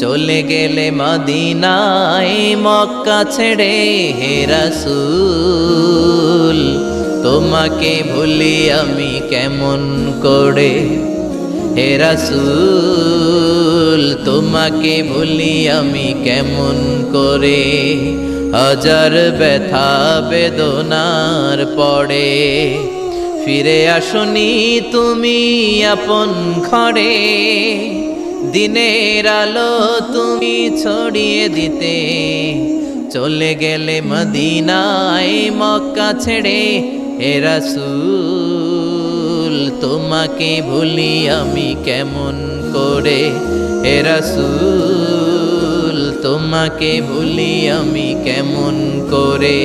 চলে গেলে মদিনায় মক্কা ছেড়ে হে রাসূল, তোমাকে ভুলি আমি কেমন করে? হে রাসূল, তোমাকে ভুলি আমি কেমন করে? হাজার ব্যথা বেদনার পড়ে ফিরে আসনি তুমি আপন ঘরে। দিনের আলো তুমি ছড়িয়ে দিতে। চলে গেলে মদিনায় মক্কা ছেড়ে হে রাসূল, তোমাকে ভুলি আমি কেমন করে? হে রাসূল, তোমাকে ভুলি আমি কেমন করে?